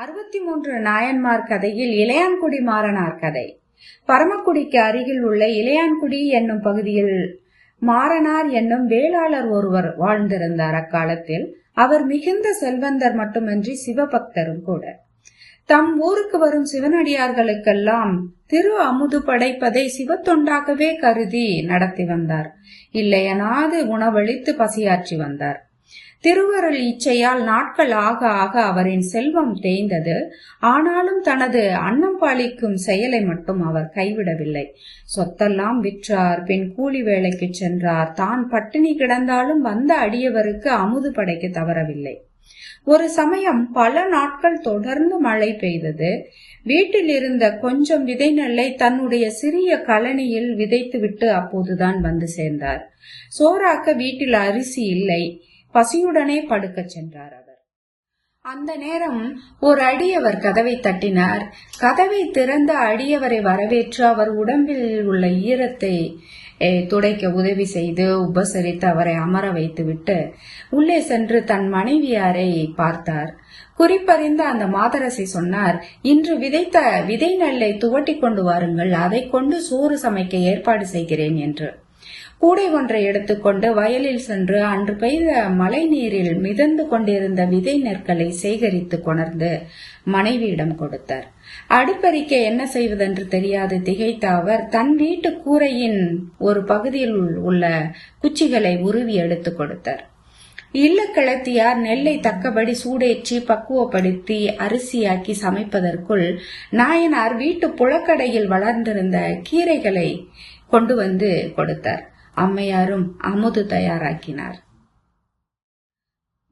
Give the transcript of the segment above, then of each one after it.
அறுபத்தி மூன்று நாயன்மார் கதையில் இளையான்குடி மாறனார் கதை. பரமக்குடிக்கு அருகில் உள்ள இளையான்குடி என்னும் பகுதியில் மாறனார் என்னும் வேளாளர் ஒருவர் வாழ்ந்திருந்தார் அக்காலத்தில். அவர் மிகுந்த செல்வந்தர் மட்டுமின்றி சிவபக்தரும் கூட. தம் ஊருக்கு வரும் சிவனடியார்களுக்கெல்லாம் திரு அமுது படைப்பதை சிவத்தொண்டாகவே கருதி நடத்தி வந்தார். இல்லையனாது உணவளித்து பசியாற்றி வந்தார். திருவருள் இச்சையால் நாட்கள் ஆக ஆக அவரின் செல்வம் தேய்ந்தது. ஆனாலும் தனது அன்னம் பாலிக்கும் செயலை மட்டும் அவர் கைவிடவில்லை. சொத்தெல்லாம் விற்றார் பின் கூலி வேலைக்கு சென்றார். தான் பட்டினி கிடந்தாலும் வந்த அடியவருக்கு அமுது படைக்க தவறவில்லை. ஒரு சமயம் பல நாட்கள் தொடர்ந்து மழை பெய்தது. வீட்டில் இருந்த கொஞ்சம் விதை நெல்லை தன்னுடைய சிறிய கழனியில் விதைத்துவிட்டு அப்போதுதான் வந்து சேர்ந்தார். சோறாக்க வீட்டில் அரிசி இல்லை. பசியுடனே படுக்கச் சென்றார் அவர். அந்த நேரம் ஒரு அடியவர் கதவை தட்டினார். கதவை திறந்த அடியவரை வரவேற்று அவர் உடம்பில் உள்ள ஈரத்தை துடைக்க உதவி செய்து உபசரித்து அவரை அமர வைத்துவிட்டு உள்ளே சென்று தன் மனைவியாரை பார்த்தார். குறிப்பறிந்த அந்த மாதரசி சொன்னார் இன்று விதைத்த விதை நெல்லை துவட்டி கொண்டு வாருங்கள் அதை கொண்டு சோறு சமைக்க ஏற்பாடு செய்கிறேன் என்று. கூடை ஒன்றை எடுத்துக்கொண்டு வயலில் சென்று அன்று பெய்த மழை நீரில் மிதந்து கொண்டிருந்த விதை நெற்களை சேகரித்து கொணர்ந்து மனைவியிடம் கொடுத்தார். அடுப்பறிக்க என்ன செய்வதென்று தெரியாது திகைத்த அவர் தன் வீட்டு கூரையின் ஒரு பகுதியில் உள்ள குச்சிகளை உருவி எடுத்துக் கொடுத்தார். இல்ல கிளத்தியார் நெல்லை தக்கபடி சூடேற்றி பக்குவப்படுத்தி அரிசியாக்கி சமைப்பதற்குள் நாயனார் வீட்டு புழக்கடையில் வளர்ந்திருந்த கீரைகளை கொண்டு வந்து கொடுத்தார். அம்மையாரும் அமுது தயாராக்கினார்.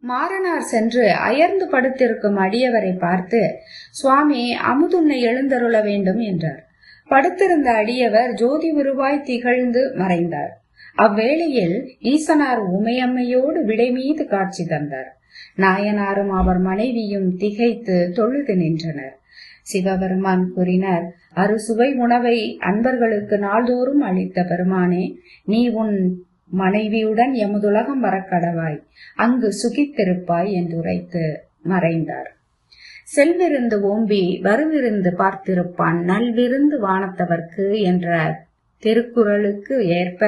மாறனார் சென்று அயர்ந்து படுத்திருக்கும் அடியவரை பார்த்து சுவாமி அமுதுன்னை எழுந்தருள வேண்டும் என்றார். படுத்திருந்த அடியவர் ஜோதி உருவாய் திகழ்ந்து மறைந்தார். அவ்வேளையில் ஈசனார் உமையம்மையோடு விடை மீது காட்சி தந்தார். நாயனாரும் அவர் மனைவியும் திகைத்து தொழுது நின்றனர். சிவபெருமான் கூறினார் அறுசுவை உணவை அன்பர்களுக்கு நாள்தோறும் அளித்த பெருமானே நீ உன் மனைவியுடன் எமதுலகம் வரக்கடவாய் அங்கு சுகித்திருப்பாய் என்றுரைத்து மறைந்தார். செல்விருந்து ஓம்பி வருவிருந்து பார்த்திருப்பான் நல்விருந்து வானத்தவர்க்கு என்ற திருக்குறளுக்கு ஏற்ப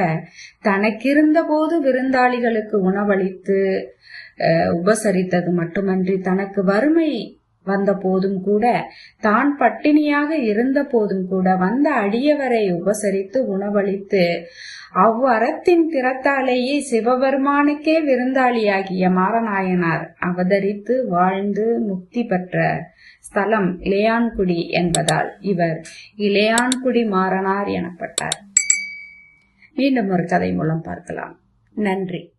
தனக்கிருந்த போது விருந்தாளிகளுக்கு உணவளித்து உபசரித்தது மட்டுமன்றி தனக்கு வறுமை வந்த போதும் கூட தான் பட்டினியாக இருந்த போதும் கூட வந்த அடியவரை உபசரித்து உணவளித்து அவ்வறத்தின் திறத்தாலேயே சிவபெருமானுக்கே விருந்தாளியாகிய மாரநாயனார் அவதரித்து வாழ்ந்து முக்தி பெற்ற ஸ்தலம் இளையான்குடி என்பதால் இவர் இளையான்குடி மாறனார் எனப்பட்டார். மீண்டும் ஒரு கதை மூலம் பார்க்கலாம். நன்றி.